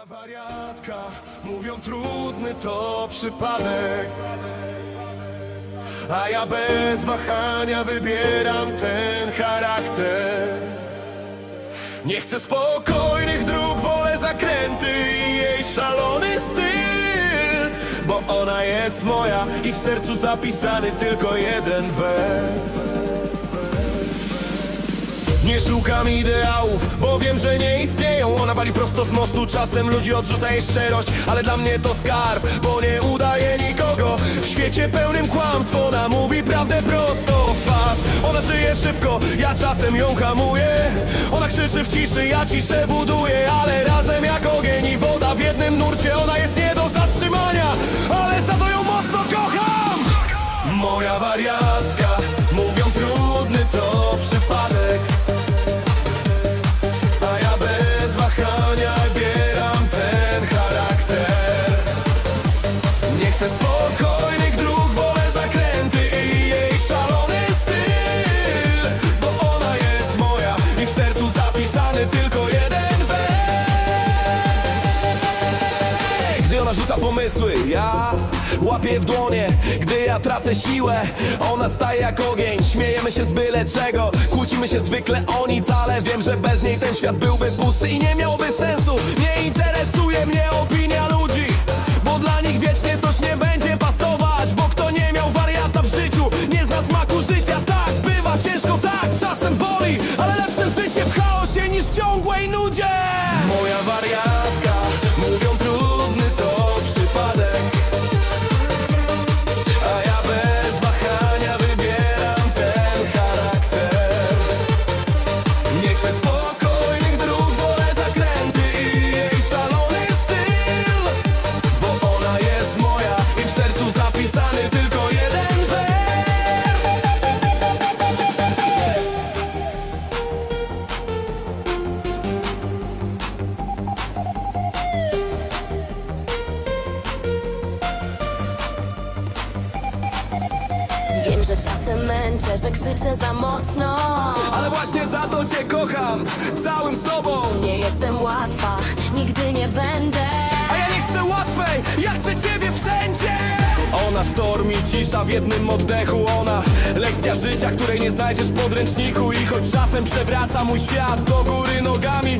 Moja wariatka, mówią trudny to przypadek. A ja bez wahania wybieram ten charakter. Nie chcę spokojnych dróg, wolę zakręty i jej szalony styl. Bo ona jest moja i w sercu zapisany tylko jeden wers. Nie szukam ideałów, bo wiem, że nie istnieją. Ona z mostu, czasem ludzi odrzuca jej szczerość Ale dla mnie to skarb, bo nie udaje nikogo. W świecie pełnym kłamstw, ona mówi prawdę prosto w twarz. Ona żyje szybko, ja czasem ją hamuję. Ona krzyczy w ciszy, ja ciszę buduję Ale razem jak ogień i woda w jednym nurcie Ona jest nie do zatrzymania, ale za to ją mocno kocham. Moja wariatka, mówią trudny to przypadek pomysły, ja łapię w dłonie Gdy ja tracę siłę, ona staje jak ogień Śmiejemy się z byle czego, kłócimy się zwykle o nic Ale wiem, że bez niej ten świat byłby pusty i nie miałby sensu. Nie interesuje mnie opinia ludzi Bo dla nich wiecznie coś nie będzie pasować. Bo kto nie miał wariata w życiu, nie zna smaku życia. Tak, bywa ciężko, tak, czasem boli Ale lepsze życie w chaosie niż w ciągłej nudzie Wiem, że czasem męczę, że krzyczę za mocno. Ale właśnie za to cię kocham, całym sobą. Nie jestem łatwa, nigdy nie będę. A ja nie chcę łatwej, ja chcę ciebie wszędzie. Ona sztorm i cisza w jednym oddechu. Ona lekcja życia, której nie znajdziesz w podręczniku. I choć czasem przewraca mój świat do góry nogami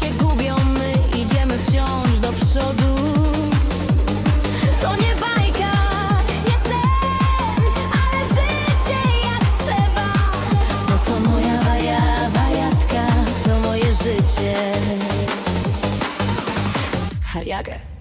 się my idziemy wciąż do przodu. To nie bajka, nie sen, ale życie jak trzeba. Bo to moja waja, wariatka, to moje życie. Hariagę